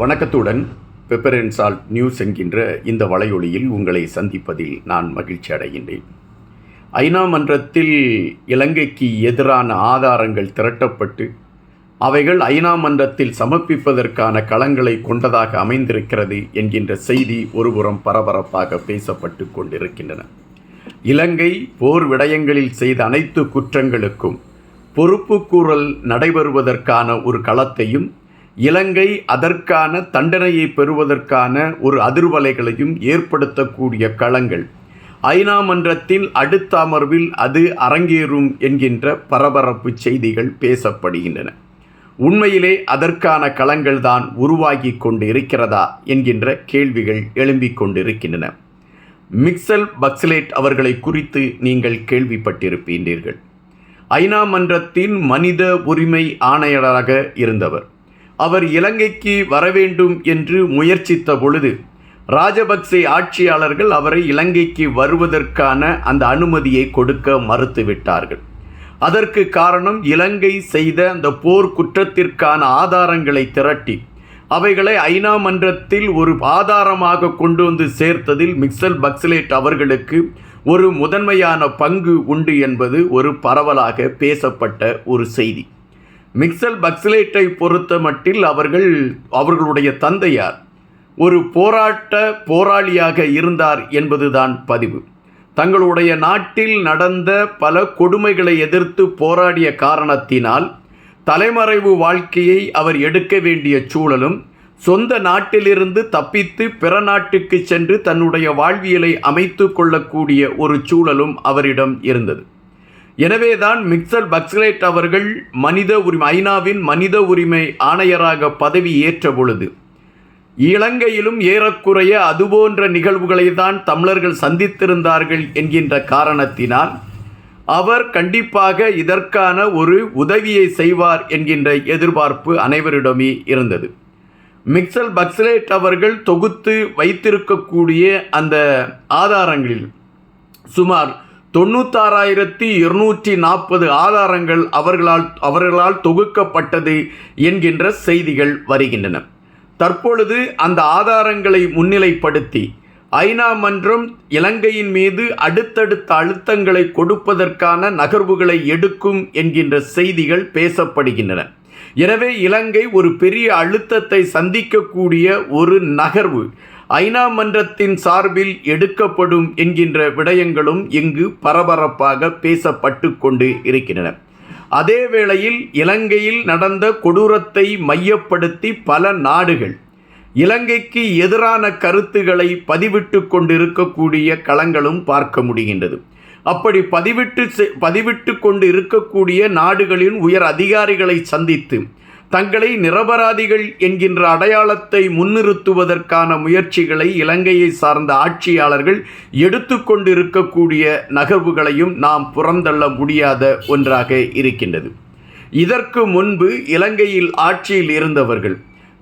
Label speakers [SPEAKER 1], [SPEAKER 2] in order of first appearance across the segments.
[SPEAKER 1] வணக்கத்துடன் pepper and salt news என்கின்ற இந்த வலையொலியில் உங்களை சந்திப்பதில் நான் மகிழ்ச்சி அடைகின்றேன். ஐநா மன்றத்தில் இலங்கைக்கு எதிரான ஆதாரங்கள் திரட்டப்பட்டு அவைகள் ஐநா மன்றத்தில் சமர்ப்பிப்பதற்கான களங்களை கொண்டதாக அமைந்திருக்கிறது என்கின்ற செய்தி ஒருபுறம் பரபரப்பாக பேசப்பட்டு கொண்டிருக்கின்றன. இலங்கை போர் விடயங்களில் செய்த அனைத்து குற்றங்களுக்கும் பொறுப்புக்கூறல் நடைபெறுவதற்கான ஒரு களத்தையும் இலங்கை அதற்கான தண்டனையை பெறுவதற்கான ஒரு அதிர்வலைகளையும் ஏற்படுத்தக்கூடிய களங்கள். ஐநா மன்றத்தில் அடுத்த அமர்வில் அது அரங்கேறும் என்கின்ற பரபரப்பு செய்திகள் பேசப்படுகின்றன. உண்மையிலே அதற்கான களங்கள் தான் உருவாகி கொண்டு இருக்கிறதா என்கின்ற கேள்விகள் எழும்பிக் கொண்டிருக்கின்றன. மிக்சல் பக்ஸ்லேட் அவர்களை குறித்து நீங்கள் கேள்விப்பட்டிருப்பீர்கள் ஐநா மன்றத்தின் மனித உரிமை ஆணையராக இருந்தவர். அவர் இலங்கைக்கு வரவேண்டும் என்று முயற்சித்த பொழுது ராஜபக்சே ஆட்சியாளர்கள் அவரை இலங்கைக்கு வருவதற்கான அந்த அனுமதியை கொடுக்க மறுத்துவிட்டார்கள். அதற்கு காரணம் இலங்கை செய்த அந்த போர் குற்றத்திற்கான ஆதாரங்களை திரட்டி அவைகளை ஐநா மன்றத்தில் ஒரு ஆதாரமாக கொண்டு வந்து சேர்த்ததில் மிக்சல் பக்ஸ்லேட் அவர்களுக்கு ஒரு முதன்மையான பங்கு உண்டு என்பது ஒரு பரவலாக பேசப்பட்ட ஒரு செய்தி. மிக்சல் பக்ஸ்லேட்டை பொறுத்த மட்டில் அவர்கள் அவர்களுடைய தந்தையார் ஒரு போராட்ட போராளியாக இருந்தார் என்பதுதான் பதிவு. தங்களுடைய நாட்டில் நடந்த பல கொடுமைகளை எதிர்த்து போராடிய காரணத்தினால் தலைமறைவு வாழ்க்கையை அவர் எடுக்க வேண்டிய சூழலும் சொந்த நாட்டிலிருந்து தப்பித்து பிற நாட்டுக்கு சென்று தன்னுடைய வாழ்வியலை அமைத்து கொள்ளக்கூடிய ஒரு சூழலும் அவரிடம் இருந்தது. எனவேதான் மிக்சல் பக்ஸ்லேட் அவர்கள் மனித உரிமை ஐநாவின் மனித உரிமை ஆணையராக பதவி ஏற்ற பொழுது இலங்கையிலும் ஏறக்குறைய அதுபோன்ற நிகழ்வுகளை தான் தமிழர்கள் சந்தித்திருந்தார்கள் என்கின்ற காரணத்தினால் அவர் கண்டிப்பாக இதற்கான ஒரு உதவியை செய்வார் என்கின்ற எதிர்பார்ப்பு அனைவரிடமே இருந்தது. மிக்சல் பக்ஸ்லேட் அவர்கள் தொகுத்து வைத்திருக்கக்கூடிய அந்த ஆதாரங்களில் சுமார் தொண்ணூத்தாறாயிரத்தி இருநூற்றி நாற்பது ஆதாரங்கள் அவர்களால் அவர்களால் தொகுக்கப்பட்டது என்கின்ற செய்திகள் வருகின்றன. தற்பொழுது அந்த ஆதாரங்களை முன்னிலைப்படுத்தி ஐநா மன்றம் இலங்கையின் மீது அடுத்தடுத்த அழுத்தங்களை கொடுப்பதற்கான நகர்வுகளை எடுக்கும் என்கின்ற செய்திகள் பேசப்படுகின்றன. எனவே இலங்கை ஒரு பெரிய அழுத்தத்தை சந்திக்கக்கூடிய ஒரு நகர்வு ஐநா மன்றத்தின் சார்பில் எடுக்கப்படும் என்கின்ற விடயங்களும் இங்கு பரபரப்பாக பேசப்பட்டு கொண்டு இருக்கின்றன. அதே வேளையில் இலங்கையில் நடந்த கொடூரத்தை மையப்படுத்தி பல நாடுகள் இலங்கைக்கு எதிரான கருத்துக்களை பதிவிட்டு கொண்டிருக்கக்கூடிய களங்களும் பார்க்க முடிகின்றது. அப்படி பதிவிட்டு பதிவிட்டு கொண்டு இருக்கக்கூடிய நாடுகளின் உயர் அதிகாரிகளை சந்தித்து தங்களை நிரபராதிகள் என்கின்ற அடையாளத்தை முன்னிறுத்துவதற்கான முயற்சிகளை இலங்கையை சார்ந்த ஆட்சியாளர்கள் எடுத்துக்கொண்டிருக்கக்கூடிய நகர்வுகளையும் நாம் புறந்தள்ள முடியாத ஒன்றாக இருக்கின்றது. இதற்கு முன்பு இலங்கையில் ஆட்சியில் இருந்தவர்கள்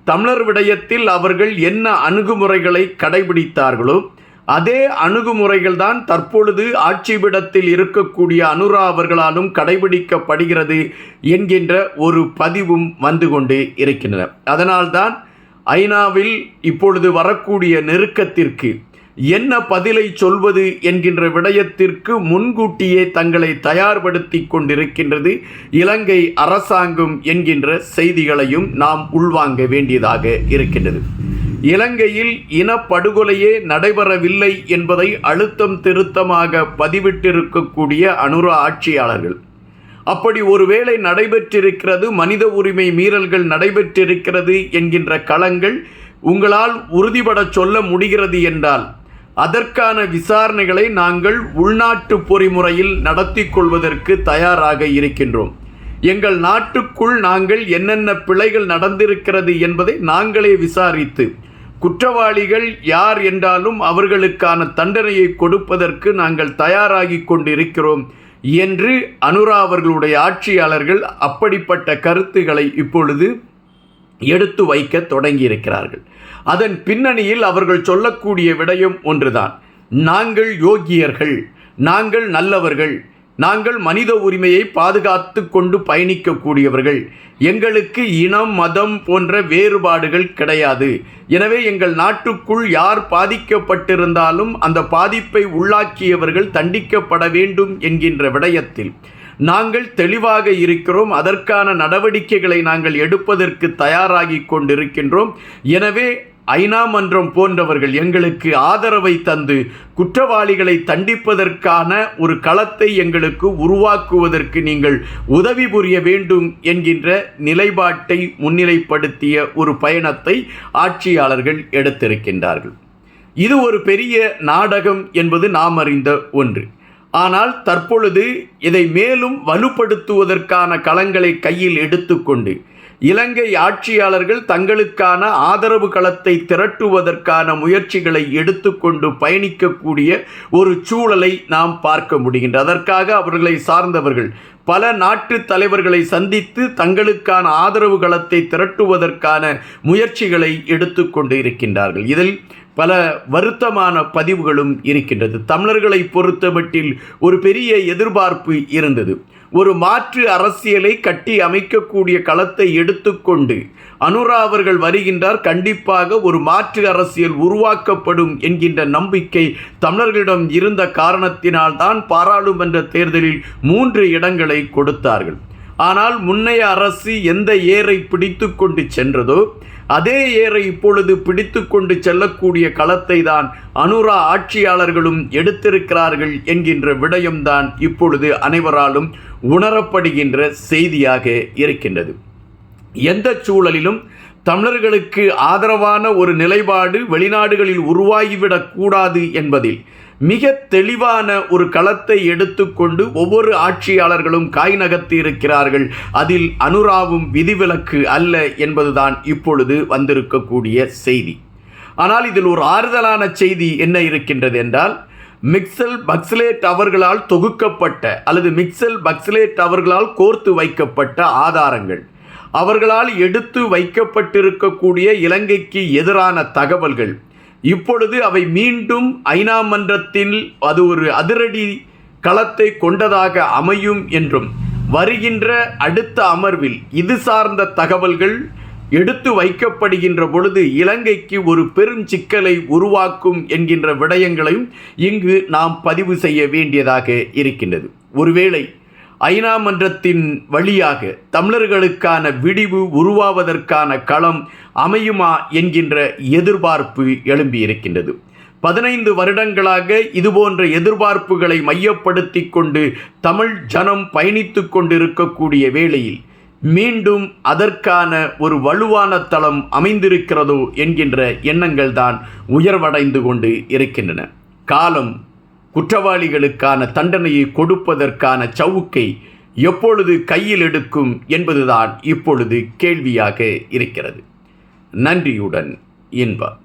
[SPEAKER 1] தமிழர் விடயத்தில் அவர்கள் என்ன அணுகுமுறைகளை கடைபிடித்தார்களோ அதே அணுகுமுறைகள் தான் தற்பொழுது ஆட்சிபிடத்தில் இருக்கக்கூடிய அனுரா அவர்களாலும் கடைபிடிக்கப்படுகிறது என்கின்ற ஒரு பதிவும் வந்து கொண்டு இருக்கின்றன. அதனால்தான் ஐநாவில் இப்பொழுது வரக்கூடிய நெருக்கத்திற்கு என்ன பதிலை சொல்வது என்கின்ற விடயத்திற்கு முன்கூட்டியே தங்களை தயார்படுத்தி கொண்டிருக்கின்றது இலங்கை அரசாங்கம் என்கின்ற செய்திகளையும் நாம் உள்வாங்க வேண்டியதாக இருக்கின்றது. இலங்கையில் இனப்படுகொலையே நடைபெறவில்லை என்பதை அழுத்தம் திருத்தமாக பதிவிட்டிருக்கக்கூடிய அனுரா ஆட்சியாளர்கள். அப்படி ஒருவேளை நடைபெற்றிருக்கிறது மனித உரிமை மீறல்கள் நடைபெற்றிருக்கிறது என்கின்ற களங்கள் உங்களால் உறுதிபட சொல்ல முடிகிறது என்றால் அதற்கான விசாரணைகளை நாங்கள் உள்நாட்டு பொறிமுறையில் நடத்தி கொள்வதற்கு தயாராக இருக்கின்றோம். எங்கள் நாட்டுக்குள் நாங்கள் என்னென்ன பிழைகள் நடந்திருக்கிறது என்பதை நாங்களே விசாரித்து குற்றவாளிகள் யார் என்றாலும் அவர்களுக்கான தண்டனையை கொடுப்பதற்கு நாங்கள் தயாராகி கொண்டிருக்கிறோம் என்று அனுரா அவர்களுடைய ஆட்சியாளர்கள் அப்படிப்பட்ட கருத்துக்களை இப்பொழுது எடுத்து வைக்க தொடங்கியிருக்கிறார்கள். அதன் பின்னணியில் அவர்கள் சொல்லக்கூடிய விடயம் ஒன்றுதான். நாங்கள் யோகியர்கள். நாங்கள் நல்லவர்கள். நாங்கள் மனித உரிமையை பாதுகாத்து கொண்டு பயணிக்கக்கூடியவர்கள். எங்களுக்கு இனம் மதம் போன்ற வேறுபாடுகள் கிடையாது. எனவே எங்கள் நாட்டுக்குள் யார் பாதிக்கப்பட்டிருந்தாலும் அந்த பாதிப்பை உள்ளாக்கியவர்கள் தண்டிக்கப்பட வேண்டும் என்கின்ற விடயத்தில். நாங்கள் தெளிவாக இருக்கிறோம். அதற்கான நடவடிக்கைகளை நாங்கள் எடுப்பதற்கு தயாராகி கொண்டிருக்கின்றோம். எனவே ஐநா மன்றம் போன்றவர்கள் எங்களுக்கு ஆதரவை தந்து குற்றவாளிகளை தண்டிப்பதற்கான ஒரு களத்தை எங்களுக்கு உருவாக்குவதற்கு நீங்கள் உதவி புரிய வேண்டும் என்கின்ற நிலைப்பாட்டை முன்னிலைப்படுத்திய ஒரு பயணத்தை ஆட்சியாளர்கள் எடுத்திருக்கின்றார்கள். இது ஒரு பெரிய நாடகம் என்பது நாம் அறிந்த ஒன்று. ஆனால் தற்பொழுது இதை மேலும் வலுப்படுத்துவதற்கான களங்களை கையில் எடுத்துக்கொண்டு இலங்கை ஆட்சியாளர்கள் தங்களுக்கான ஆதரவு களத்தை திரட்டுவதற்கான முயற்சிகளை எடுத்துக்கொண்டு பயணிக்கக்கூடிய ஒரு சூழலை நாம் பார்க்க முடிகின்ற அதற்காக அவர்களை சார்ந்தவர்கள் பல நாட்டு தலைவர்களை சந்தித்து தங்களுக்கான ஆதரவு களத்தை திரட்டுவதற்கான முயற்சிகளை எடுத்துக்கொண்டு இருக்கின்றார்கள். இதில் பல வருத்தமான பதிவுகளும் இருக்கின்றது. தமிழர்களை பொறுத்தமட்டில் ஒரு பெரிய எதிர்பார்ப்பு இருந்தது. ஒரு மாற்று அரசியலை கட்டி அமைக்கக்கூடிய களத்தை எடுத்துக்கொண்டு அனுரா அவர்கள் வருகின்றார். கண்டிப்பாக ஒரு மாற்று அரசியல் உருவாக்கப்படும் என்கின்ற நம்பிக்கை தமிழர்களிடம் இருந்த காரணத்தினால்தான் பாராளுமன்ற தேர்தலில் மூன்று இடங்களை கொடுத்தார்கள். ஆனால் முன்னைய அரசு எந்த ஏரை பிடித்து கொண்டு சென்றதோ அதே ஏரை இப்பொழுது பிடித்து கொண்டு செல்லக்கூடிய களத்தை தான் அனுரா ஆட்சியாளர்களும் எடுத்திருக்கிறார்கள் என்கின்ற விடயம்தான் இப்பொழுது அனைவராலும் உணரப்படுகின்ற செய்தியாக இருக்கின்றது. எந்த சூழலிலும் தமிழர்களுக்கு ஆதரவான ஒரு நிலைப்பாடு வெளிநாடுகளில் உருவாகிவிடக் கூடாது என்பதில் மிக தெளிவான ஒரு களத்தை எடுத்துக்கொண்டு ஒவ்வொரு ஆட்சியாளர்களும் காய் நகர்த்தி இருக்கிறார்கள். அதில் அனுராவும் விதிவிலக்கு அல்ல என்பதுதான் இப்பொழுது வந்திருக்கக்கூடிய செய்தி. ஆனால் இதில் ஒரு ஆறுதலான செய்தி என்ன இருக்கின்றது என்றால் மிக்சல் பக்ஸ்லேட் அவர்களால் தொகுக்கப்பட்ட அல்லது மிக்சல் பக்ஸ்லேட் அவர்களால் கோர்த்து வைக்கப்பட்ட ஆதாரங்கள். அவர்களால் எடுத்து வைக்கப்பட்டிருக்கக்கூடிய இலங்கைக்கு எதிரான தகவல்கள். இப்பொழுது அவை மீண்டும் ஐநா மன்றத்தில் அது ஒரு அதிரடி களத்தை கொண்டதாக அமையும் என்றும் வருகின்ற அடுத்த அமர்வில் இது சார்ந்த தகவல்கள் எடுத்து வைக்கப்படுகின்ற பொழுது இலங்கைக்கு ஒரு பெரும் சிக்கலை உருவாக்கும் என்கின்ற விடயங்களையும் இங்கு நாம் பதிவு செய்ய வேண்டியதாக இருக்கின்றது. ஒருவேளை ஐநா மன்றத்தின் வழியாக தமிழர்களுக்கான விடிவு உருவாவதற்கான களம் அமையுமா என்கின்ற எதிர்பார்ப்பு எழும்பியிருக்கின்றது. பதினைந்து வருடங்களாக இதுபோன்ற எதிர்பார்ப்புகளை மையப்படுத்தி கொண்டு தமிழ் ஜனம் பயணித்து கொண்டிருக்கக்கூடிய வேளையில் மீண்டும் அதற்கான ஒரு வலுவான தளம் அமைந்திருக்கிறதோ என்கின்ற எண்ணங்கள் தான் உயர்வடைந்து கொண்டு இருக்கின்றன. காலம் குற்றவாளிகளுக்கான தண்டனையை கொடுப்பதற்கான சவுக்கை எப்பொழுது கையில் எடுக்கும் என்பதுதான் இப்பொழுது கேள்வியாக இருக்கிறது. நன்றியுடன் இன்பம்.